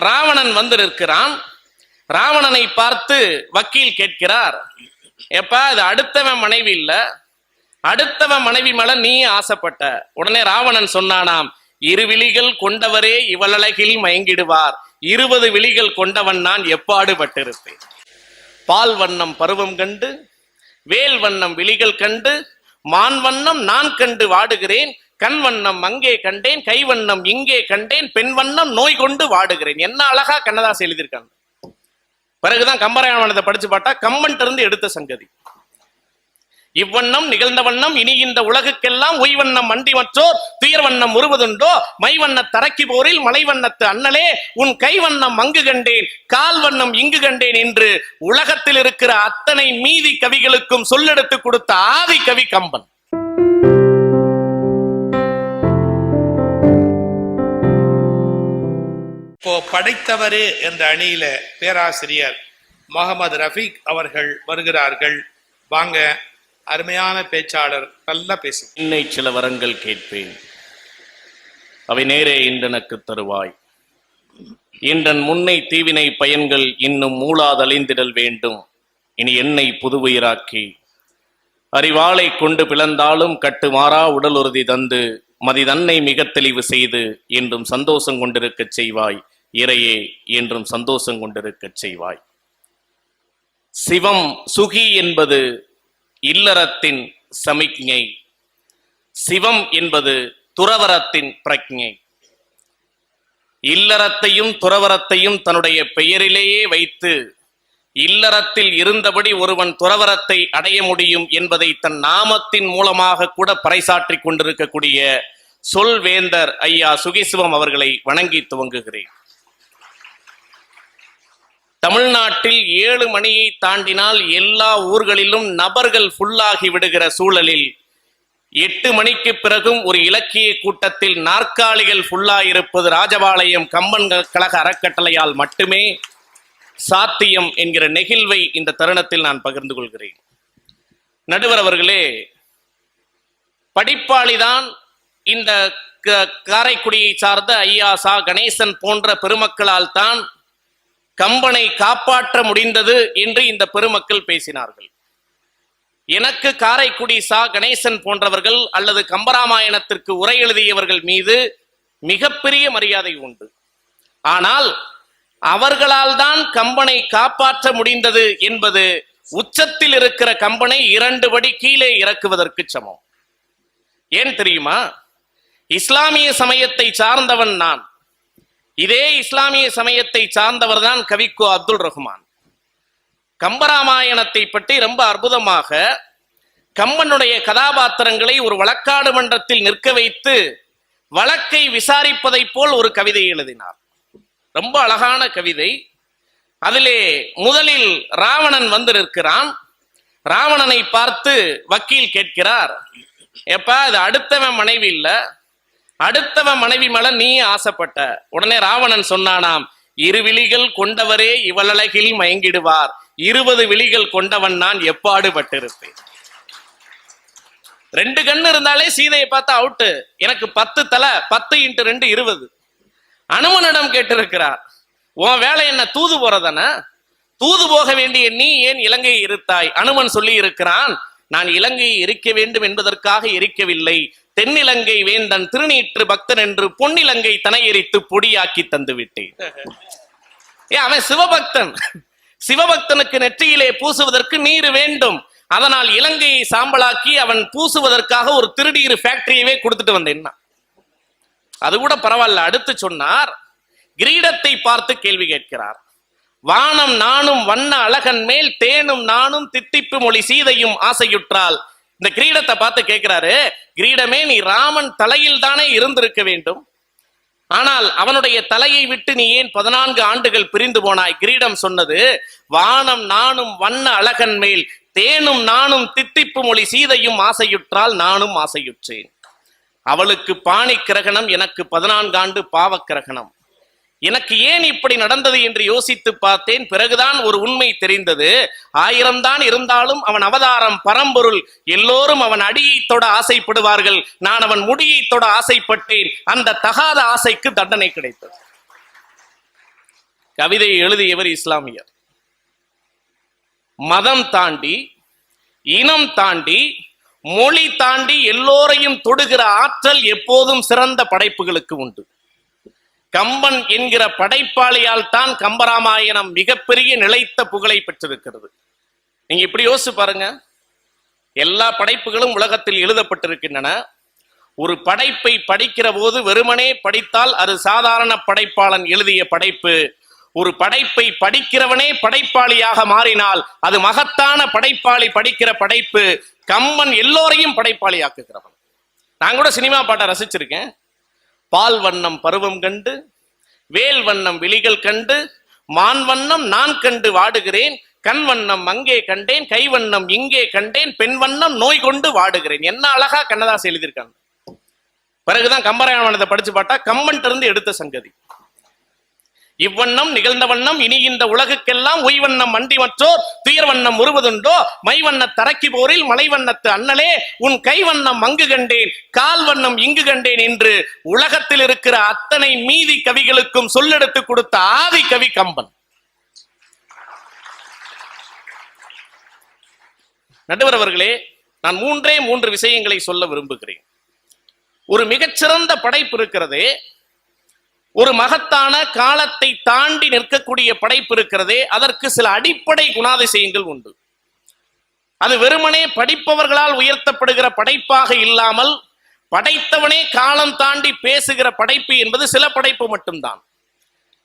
ராவணன் வந்து நிற்கிறான். ராவணனை பார்த்து வக்கீல் கேட்கிறார் எப்பா இது அடுத்தவன் மனைவி இல்ல. அடுத்தவன் மனைவி மேல நீ ஆசைப்பட்ட. உடனே ராவணன் சொன்னானாம் இரு விழிகள் கொண்டவரே இவளழகில் மயங்கிடுவார். இருபது விழிகள் கொண்டவன் நான் எப்பாடு பட்டிருப்பேன் பால் வண்ணம் பருவம் கண்டு வேல் வண்ணம் விழிகள் கண்டு மான் வண்ணம் நான் கண்டு வாடுகிறேன். கண் வண்ணம் அங்கே கண்டேன் கை வண்ணம் இங்கே கண்டேன் பெண் வண்ணம் நோய் கொண்டு வாடுகிறேன். என்ன அழகா கண்ணதாசன் எழுதியிருக்காங்க. பிறகுதான் கம்பராயணத்தை படிச்சு பார்த்தா கம்மன் இருந்து எடுத்த சங்கதி. இவ்வண்ணம் நிகழ்ந்த வண்ணம் இனி இந்த உலகுக்கெல்லாம் உய்வண்ணம் மண்டி மற்றோர் துயர் வண்ணம் உருவதுண்டோ மை வண்ண தரக்கி போரில் மலை வண்ணத்து அண்ணலே உன் கை வண்ணம் அங்கு கண்டேன் கால் வண்ணம் இங்கு கண்டேன் என்று உலகத்தில் இருக்கிற அத்தனை மீதி கவிகளுக்கும் சொல்லெடுத்து கொடுத்த ஆதி கவி கம்பன். இப்போ படைத்தவரே என்ற அணியில பேராசிரியர் முகமது ரஃபீக் அவர்கள் வருகிறார்கள். வாங்க அருமையான பேச்சாளர் நல்லா பேசு இன்னை சில வரங்கள் கேட்பேன். அவை நேரே இன்றனுக்கு தருவாய். இன்றன் முன்னை தீவினை பயன்கள் இன்னும் மூளாதழிந்திடல் வேண்டும். இனி என்னை புதுவுயிராக்கி. அறிவாளை கொண்டு பிளந்தாலும் கட்டுமாறா உடல் உறுதி தந்து மதிதன்னை மிக தெளிவு செய்து என்றும் சந்தோஷம் கொண்டிருக்கச் செய்வாய். இறையே என்றும் சந்தோஷம் கொண்டிருக்க செய்வாய். சிவம் சுகி என்பது இல்லறத்தின் சமிக்ஞை. சிவம் என்பது துறவரத்தின் பிரக்ஞை. இல்லறத்தையும் துறவரத்தையும் தன்னுடைய பெயரிலேயே வைத்து இல்லறத்தில் இருந்தபடி ஒருவன் துறவரத்தை அடைய முடியும் என்பதை தன் நாமத்தின் மூலமாக கூட பறைசாற்றிக் கொண்டிருக்கக்கூடிய சொல்வேந்தர் ஐயா சுகிசிவம் அவர்களை வணங்கி துவங்குகிறேன். தமிழ்நாட்டில் ஏழு மணியை தாண்டினால் எல்லா ஊர்களிலும் நபர்கள் ஃபுல்லாகி விடுகிற சூழலில் எட்டு மணிக்கு பிறகும் ஒரு இலக்கிய கூட்டத்தில் நாற்காலிகள் ஃபுல்லாயிருப்பது ராஜபாளையம் கம்பன் கழக அறக்கட்டளையால் மட்டுமே சாத்தியம் என்கிற நெகிழ்வை இந்த தருணத்தில் நான் பகிர்ந்து கொள்கிறேன். நடுவர் அவர்களே படிப்பாளிதான் இந்த க- காரைக்குடியை சார்ந்த ஐயா சா. கணேசன் போன்ற பெருமக்களால் தான் கம்பனை காப்பாற்ற முடிந்தது என்று இந்த பெருமக்கள் பேசினார்கள். எனக்கு காரைக்குடி சா. கணேசன் போன்றவர்கள் அல்லது கம்பராமாயணத்திற்கு உரை எழுதியவர்கள் மீது மிகப்பெரிய மரியாதை உண்டு. ஆனால் அவர்களால் தான் கம்பனை காப்பாற்ற முடிந்தது என்பது உச்சத்தில் இருக்கிற கம்பனை இரண்டு படி கீழே இறக்குவதற்கு சமம். ஏன் தெரியுமா? இஸ்லாமிய சமயத்தை சார்ந்தவன் நான். இதே இஸ்லாமிய சமயத்தை சார்ந்தவர் தான் கவிக்கோ அப்துல் ரஹ்மான். கம்பராமாயணத்தை பற்றி ரொம்ப அற்புதமாக கம்பனுடைய கதாபாத்திரங்களை ஒரு வழக்காடு மன்றத்தில் நிற்க வைத்து வழக்கை விசாரிப்பதைப் போல் ஒரு கவிதை எழுதினார். ரொம்ப அழகான கவிதை. அதிலே முதலில் ராவணன் வந்து நிற்கிறான். ராவணனை பார்த்து வக்கீல் கேட்கிறார். எப்ப இது அடுத்தவன் மனைவி இல்லை. அடுத்தவன் மனைவி மேல நீ ஆசைப்பட்ட. உடனே ராவணன் சொன்னானாம் இரு விழிகள் கொண்டவரே இவளழகில் மயங்கிடுவார். இருபது விழிகள் கொண்டவன் நான் எப்பாடு பட்டிருப்பேன் ரெண்டு கண்ணு இருந்தாலே சீதையை பார்த்தா அவுட்டு எனக்கு பத்து தலை பத்து இன்ட்டு ரெண்டு இருபது. அனுமனிடம் கேட்டிருக்கிறார் உன் வேலை என்ன தூது போறதானே? தூது போக வேண்டிய நீ ஏன் இலங்கையை இருத்தாய்? அனுமன் சொல்லி இருக்கிறான் நான் இலங்கையை எரிக்க வேண்டும் என்பதற்காக எரிக்கவில்லை தென்னிலங்கை வேந்தன் திருநீற்று பக்தன் என்று பொன்னிலங்கை தனையரித்து பொடியாக்கி தந்து விட்டேன். ஏ அவன் சிவபக்தன். சிவபக்தனுக்கு நெற்றியிலே பூசுவதற்கு நீர் வேண்டும். அதனால் இலங்கையை சாம்பலாக்கி அவன் பூசுவதற்காக ஒரு திருநீர் ஃபேக்டரியவே கொடுத்துட்டு வந்தேன் அது கூட பரவாயில்ல அடுத்து சொன்னார் கிரீடத்தை பார்த்து கேள்வி கேட்கிறார். வானம் நானும் வண்ண அழகன் மேல் தேனும் நானும் தித்திப்பு மொழி சீதையும் ஆசையுற்றால் இந்த கிரீடத்தை பார்த்து கேட்கிறாரு கிரீடமே நீ ராமன் தலையில் தானே இருந்திருக்க வேண்டும். ஆனால் அவனுடைய தலையை விட்டு நீ ஏன் பதினான்கு ஆண்டுகள் பிரிந்து போனாய்? கிரீடம் சொன்னது வானம் நானும் வண்ண அழகன் மேல் தேனும் நானும் தித்திப்பு மொழி சீதையும் ஆசையுற்றால் நானும் ஆசையுற்றேன். அவளுக்கு பாணி கிரகணம் எனக்கு பதினான்கு ஆண்டு பாவ கிரகணம் எனக்கு ஏன் இப்படி நடந்தது என்று யோசித்து பார்த்தேன். பிறகுதான் ஒரு உண்மை தெரிந்தது. ஆயிரம் தான் இருந்தாலும் அவன் அவதாரம் பரம்பொருள். எல்லோரும் அவன் அடியை தொட ஆசைப்படுவார்கள். நான் அவன் முடியை தொட ஆசைப்பட்டேன். அந்த தகாத ஆசைக்கு தண்டனை கிடைத்தது. கவிதையை எழுதியவர் இஸ்லாமியர். மதம் தாண்டி இனம் தாண்டி மொழி தாண்டி எல்லோரையும் தொடுகிற ஆற்றல் எப்போதும் சிறந்த படைப்புகளுக்கு உண்டு. கம்பன் என்கிற படைப்பாளியால் தான் கம்பராமாயணம் மிகப்பெரிய நிலைத்த புகழை பெற்றிருக்கிறது. நீங்க இப்படி யோசிச்சு பாருங்க. எல்லா படைப்புகளும் உலகத்தில் எழுதப்பட்டிருக்கின்றன. ஒரு படைப்பை படிக்கிற போது வெறுமனே படித்தால் அது சாதாரண படைப்பாளன் எழுதிய படைப்பு. ஒரு படைப்பை படிக்கிறவனே படைப்பாளியாக மாறினால் அது மகத்தான படைப்பாளி படிக்கிற படைப்பு. கம்பன் எல்லோரையும் படைப்பாளி ஆக்குகிறவன் நான் கூட சினிமா பாட்டை ரசிச்சிருக்கேன். பால் வண்ணம் பருவம் கண்டு வேல் வண்ணம் விழிகள் கண்டு மான் வண்ணம் நான் கண்டு வாடுகிறேன் கண் வண்ணம் அங்கே கண்டேன் கை வண்ணம் இங்கே கண்டேன் பெண் வண்ணம் நோய் கொண்டு வாடுகிறேன். என்ன அழகா கண்ணதாசன் எழுதியிருக்காங்க. பிறகுதான் கம்பராயணத்தை படிச்சு பார்த்தா கம்மன் இருந்து எடுத்த சங்கதி. இவ்வண்ணம் நிகழ்ந்த வண்ணம் இனி இந்த உலகுக்கெல்லாம் உய்வண்ணம் மண்டி மற்றோர் துயர் வண்ணம் உருவதுண்டோ மைவண்ண தரக்கி போரில் மலைவண்ணத்து அண்ணலே உன் கைவண்ணம் அங்கு கண்டேன் கால் வண்ணம் இங்கு கண்டேன் என்று உலகத்தில் இருக்கிற அத்தனை மீதி கவிகளுக்கும் சொல்லெடுத்து கொடுத்த ஆதி கவி கம்பன். நடுவர் அவர்களே நான் மூன்றே மூன்று விஷயங்களை சொல்ல விரும்புகிறேன். ஒரு மிகச்சிறந்த படைப்பு இருக்கிறதே ஒரு மகத்தான காலத்தை தாண்டி நிற்கக்கூடிய படைப்பு இருக்கிறதே அதற்கு சில அடிப்படை குணாதிசயங்கள் உண்டு. அது வெறுமனே படிப்பவர்களால் உயர்த்தப்படுகிற படைப்பாக இல்லாமல் படைத்தவனே காலம் தாண்டி பேசுகிற படைப்பு என்பது சில படைப்பு மட்டும்தான்.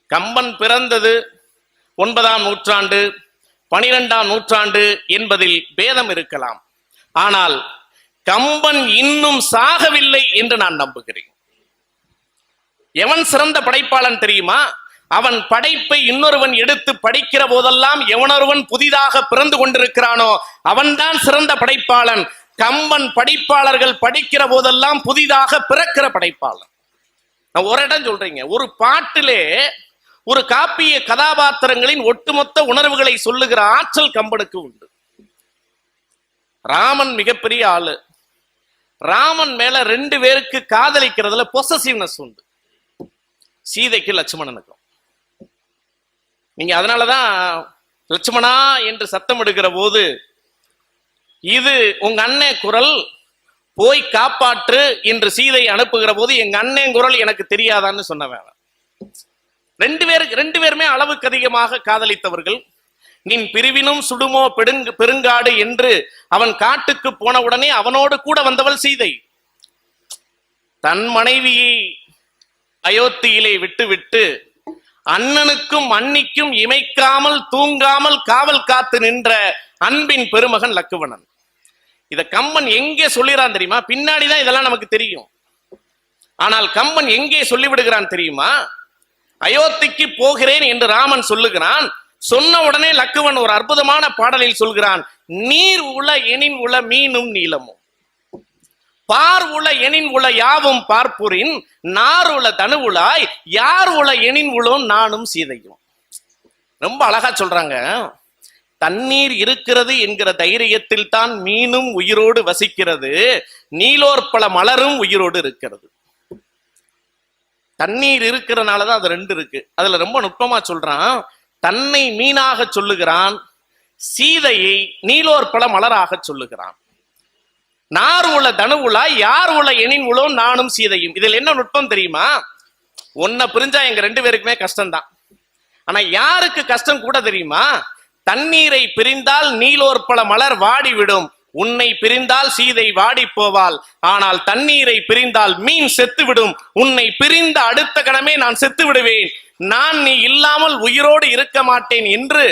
கம்பன் பிறந்தது ஒன்பதாம் நூற்றாண்டு பனிரெண்டாம் நூற்றாண்டு என்பதில் பேதம் இருக்கலாம். ஆனால் கம்பன் இன்னும் சாகவில்லை என்று நான் நம்புகிறேன். எவன் சிறந்த படைப்பாளன் தெரியுமா? அவன் படைப்பை இன்னொருவன் எடுத்து படிக்கிற போதெல்லாம் எவனொருவன் புதிதாக பிறந்து கொண்டிருக்கிறானோ அவன்தான் சிறந்த படைப்பாளன். கம்பன் படிப்பாளர்கள் படிக்கிற போதெல்லாம் புதிதாக பிறக்கிற படைப்பாளன். நான் ஒரு இடம் சொல்றீங்க. ஒரு பாட்டிலே ஒரு காப்பிய கதாபாத்திரங்களின் ஒட்டுமொத்த உணர்வுகளை சொல்லுகிற ஆற்றல் கம்பனுக்கு உண்டு. ராமன் மிகப்பெரிய ஆளு. ராமன் மேல ரெண்டு பேருக்கு காதலிக்கிறதுல பொசசிவ்னஸ் உண்டு. சீதைக்கு லட்சுமணனுக்கும் நீங்க அதனாலதான் லட்சுமணா என்று சத்தம் எடுக்கிற போது இது உங்க அண்ணன் குரல் போய் காப்பாற்று என்று சீதை அனுப்புகிற போது எங்க அண்ணன் குரல் எனக்கு தெரியாதான்னு சொன்னவன் ரெண்டு பேருக்கு ரெண்டு பேருமே அளவுக்கு அதிகமாக காதலித்தவர்கள். நின் பிரிவினும் சுடுமோ பெருங்கு பெருங்காடு என்று அவன் காட்டுக்கு போன உடனே அவனோடு கூட வந்தவள் சீதை. தன் மனைவியை அயோத்தியிலே விட்டுவிட்டு அண்ணனுக்கும் அன்னிக்கும் இமைக்காமல் தூங்காமல் காவல் காத்து நின்ற அன்பின் பெருமகன் லக்குவணன். இத கம்பன் எங்கே சொல்லிறான் தெரியுமா? பின்னாடிதான் இதெல்லாம் நமக்கு தெரியும். ஆனால் கம்பன் எங்கே சொல்லிவிடுகிறான் தெரியுமா? அயோத்திக்கு போகிறேன் என்று ராமன் சொல்லுகிறான். சொன்ன உடனே லக்குவன் ஒரு அற்புதமான பாடலில் சொல்கிறான் நீர் உள எனின் உள மீனும் நீளமும். பார் உள எனின் உள யாவும் பார்ப்புரின் நார் உள தனு உலாய் யார் உள எனின் உளும் நானும் சீதையும். ரொம்ப அழகா சொல்றாங்க. தண்ணீர் இருக்கிறது என்கிற தைரியத்தில் தான் மீனும் உயிரோடு வசிக்கிறது. நீலோர் பல மலரும் உயிரோடு இருக்கிறது. தண்ணீர் இருக்கிறனாலதான் அது ரெண்டு இருக்கு. அதுல ரொம்ப நுட்பமா சொல்றான். தன்னை மீனாக சொல்லுகிறான் சீதையை நீலோர் பல மலராக சொல்லுகிறான். நார் உள்ள தனு உலா யார் உள்ள எனின் உலோ நானும் சீதையும். இதில் என்ன நுட்பம் தெரியுமா? உன்னை புரிஞ்சா எங்க ரெண்டு பேருக்குமே கஷ்டம்தான். ஆனா யாருக்கு கஷ்டம் கூட தெரியுமா? தண்ணீரை பிரிந்தால் நீலோற்பல மலர் வாடிவிடும். உன்னை பிரிந்தால் சீதை வாடி போவாள் ஆனால் தண்ணீரை பிரிந்தால் மீன் செத்துவிடும். உன்னை பிரிந்த அடுத்த கணமே நான் செத்து விடுவேன் நான் நீ இல்லாமல் உயிரோடு இருக்க மாட்டேன் என்று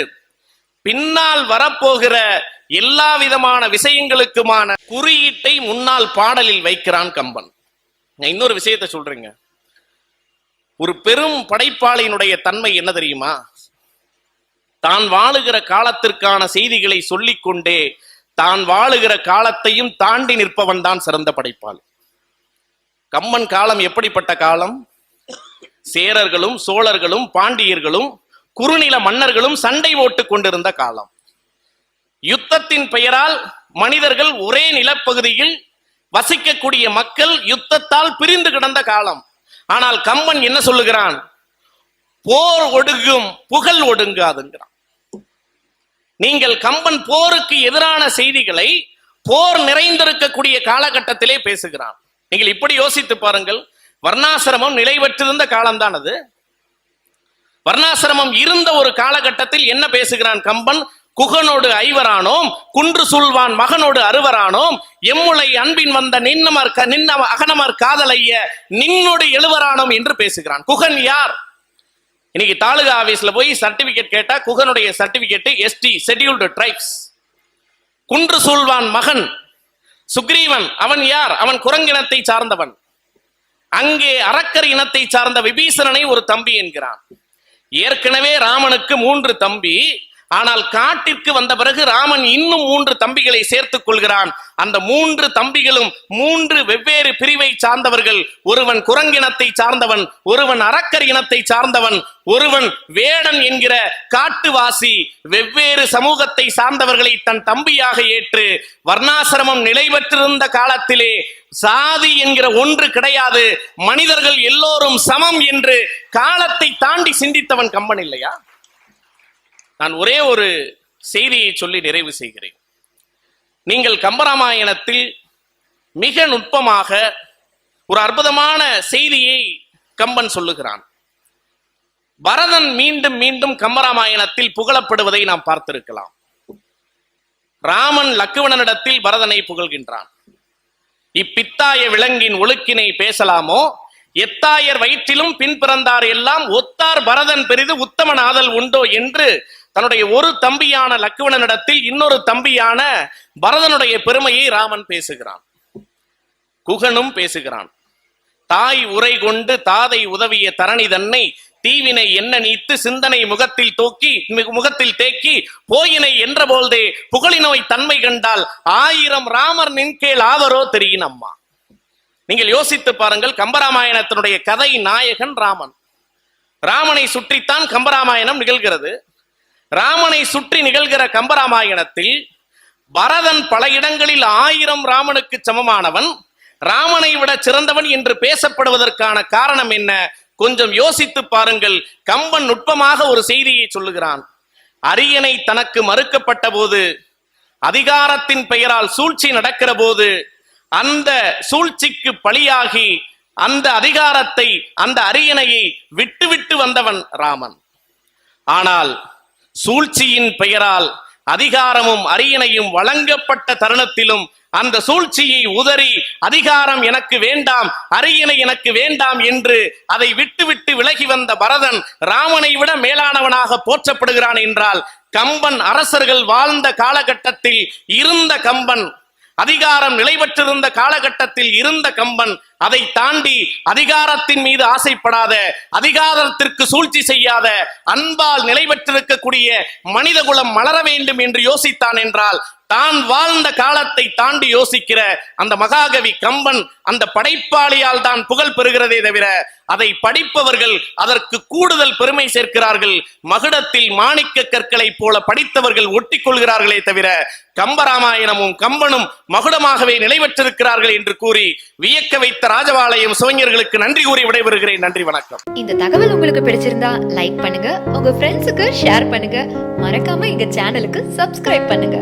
பின்னால் வரப்போகிற எல்லா விதமான விஷயங்களுக்குமான குறியீட்டை முன்னால் பாடலில் வைக்கிறான் கம்பன். நான் இன்னொரு விஷயத்தை சொல்றீங்க. ஒரு பெரும் படைப்பாளியினுடைய தன்மை என்ன தெரியுமா? தான் வாழுகிற காலத்திற்கான செய்திகளை சொல்லிக்கொண்டே தான் வாழுகிற காலத்தையும் தாண்டி நிற்பவன் தான் சிறந்த படைப்பாளி. கம்மன் காலம் எப்படிப்பட்ட காலம்? சேரர்களும் சோழர்களும் பாண்டியர்களும் குறுநில மன்னர்களும் சண்டை ஓட்டு கொண்டிருந்த காலம். யுத்தத்தின் பெயரால் மனிதர்கள் ஒரே நிலப்பகுதியில் வசிக்கக்கூடிய மக்கள் யுத்தத்தால் பிரிந்து கிடந்த காலம். ஆனால் கம்பன் என்ன சொல்லுகிறான்? போர் ஒடுங்கும் புகழ் ஒடுங்காதுங்கிறான். நீங்கள் கம்பன் போருக்கு எதிரான செய்திகளை போர் நிறைந்திருக்கக்கூடிய காலகட்டத்திலே பேசுகிறான். நீங்கள் இப்படி யோசித்து பாருங்கள். வர்ணாசிரமம் நிலைபெற்றிருந்த காலம்தான் அது. வர்ணாசிரமம் இருந்த ஒரு காலகட்டத்தில் என்ன பேசுகிறான் கம்பன்? குகனோடு ஐவரானோம் குன்று சூழ்வான் மகனோடு அறுவரானோம் எம்முளை அன்பின் வந்த நின்னமர் நின்ன அகனமர் காதலைய நின்னோடு எழுவரானோம் என்று பேசுகிறான். குகன் யார்? இன்னைக்கு தாலுகா ஆபீஸ்ல போய் சர்டிபிகேட் கேட்டா குகனுடைய சர்டிபிகேட் எஸ்டி ஷெட்யூல்டு ட்ரைப்ஸ் குன்று சூழ்வான் மகன் சுக்ரீவன் அவன் யார்? அவன் குரங்கினத்தை சார்ந்தவன். அங்கே அரக்கர் இனத்தை சார்ந்த விபீசணனை ஒரு தம்பி என்கிறான். ஏற்கனவே ராமனுக்கு மூன்று தம்பி ஆனால் காட்டிற்கு வந்த பிறகு ராமன் இன்னும் மூன்று தம்பிகளை சேர்த்துக் கொள்கிறான். அந்த மூன்று தம்பிகளும் மூன்று வெவ்வேறு பிரிவை சார்ந்தவர்கள். ஒருவன் குரங்கினத்தை சார்ந்தவன் ஒருவன் அரக்கர் இனத்தை சார்ந்தவன் ஒருவன் வேடன் என்கிற காட்டுவாசி. வெவ்வேறு சமூகத்தை சார்ந்தவர்களை தன் தம்பியாக ஏற்று வர்ணாசிரமம் நிலை பெற்றிருந்த காலத்திலே சாதி என்கிற ஒன்று கிடையாது. மனிதர்கள் எல்லோரும் சமம் என்று காலத்தை தாண்டி சிந்தித்தவன் கம்பன் இல்லையா? நான் ஒரே ஒரு செய்தியை சொல்லி நிறைவு செய்கிறேன். நீங்கள் கம்பராமாயணத்தில் மிக நுட்பமாக ஒரு அற்புதமான செய்தியை கம்பன் சொல்லுகிறான். பரதன் மீண்டும் மீண்டும் கம்பராமாயணத்தில் புகழப்படுவதை நாம் பார்த்திருக்கலாம். ராமன் லக்குவணனிடத்தில் பரதனை புகழ்கின்றான். இப்பித்தாய விலங்கின் ஒழுக்கினை பேசலாமோ? எத்தாயர் வயிற்றிலும் பின் பிறந்தார் எல்லாம் ஒத்தார் பரதன் பெரிது உத்தமன் ஆதல் உண்டோ என்று தன்னுடைய ஒரு தம்பியான லக்குவணனிடத்தில் இன்னொரு தம்பியான பரதனுடைய பெருமையை ராமன் பேசுகிறான். குகனும் பேசுகிறான். தாய் உரை கொண்டு தாதை உதவிய தரணி தன்னை தீவினை என்ன நீத்து சிந்தனை முகத்தில் தூக்கி முகத்தில் தேக்கி போயினை என்ற போல்தே புகழினோய் தன்மை கண்டால் ஆயிரம் ராமர் நின்கேள் ஆவரோ தெரியின் அம்மா. நீங்கள் யோசித்து பாருங்கள் கம்பராமாயணத்தினுடைய கதை நாயகன் ராமன். ராமனை சுற்றித்தான் கம்பராமாயணம் நிகழ்கிறது. ராமனை சுற்றி நிகழ்கிற கம்பராமாயணத்தில் பரதன் பல இடங்களில் ஆயிரம் ராமனுக்கு சமமானவன். ராமனை விட சிறந்தவன் என்று பேசப்படுவதற்கான காரணம் என்ன? கொஞ்சம் யோசித்து பாருங்கள். கம்பன் நுட்பமாக ஒரு செய்தியை சொல்லுகிறான். அரியணை தனக்கு மறுக்கப்பட்ட போது அதிகாரத்தின் பெயரால் சூழ்ச்சி நடக்கிற போது அந்த சூழ்ச்சிக்கு பலியாகி அந்த அதிகாரத்தை அந்த அரியணையை விட்டு விட்டு வந்தவன் ராமன். ஆனால் சூழ்ச்சியின் பெயரால் அதிகாரமும் அரியணையும் வழங்கப்பட்ட தருணத்திலும் அந்த சூழ்ச்சியை உதறி அதிகாரம் எனக்கு வேண்டாம் அரியணை எனக்கு வேண்டாம் என்று அதை விட்டுவிட்டு விலகி வந்த பரதன் ராமனை விட மேலானவனாக போற்றப்படுகிறான் என்றால் கம்பன் அரசர்கள் வாழ்ந்த காலகட்டத்தில் இருந்த கம்பன் அதிகாரம் நிலைபெற்றிருந்த காலகட்டத்தில் இருந்த கம்பன் அதை தாண்டி அதிகாரத்தின் மீது ஆசைப்படாத அதிகாரத்திற்கு சூழ்ச்சி செய்யாத அன்பால் நிலை பெற்றிருக்கக்கூடிய மனிதகுலம் மலர வேண்டும் என்று யோசித்தான் என்றால் தான் வாழ்ந்த காலத்தை தாண்டி யோசிக்கிற அந்த மகாகவி கம்பன் அந்த படைப்பாளியால் தான் புகழ் பெறுகிறதே தவிர அதை படிப்பவர்கள் அதற்கு கூடுதல் பெருமை சேர்க்கிறார்கள். மகுடத்தில் மாணிக்க கற்களை போல படித்தவர்கள் ஒட்டிக் கொள்கிறார்களே தவிர கம்பராமாயணமும் கம்பனும் மகுடமாகவே நிலைபெற்றிருக்கிறார்கள் என்று கூறி வியக்க வைத்த ராஜபாளையம் சிவஞர்களுக்கு நன்றி கூறி விடைபெறுகிறேன். நன்றி வணக்கம். இந்த தகவல் உங்களுக்கு பிடிச்சிருந்தா லைக் பண்ணுங்க உங்க ஃப்ரெண்ட்ஸுக்கு ஷேர் பண்ணுங்க. மறக்காம எங்க சேனலுக்கு சப்ஸ்கிரைப் பண்ணுங்க.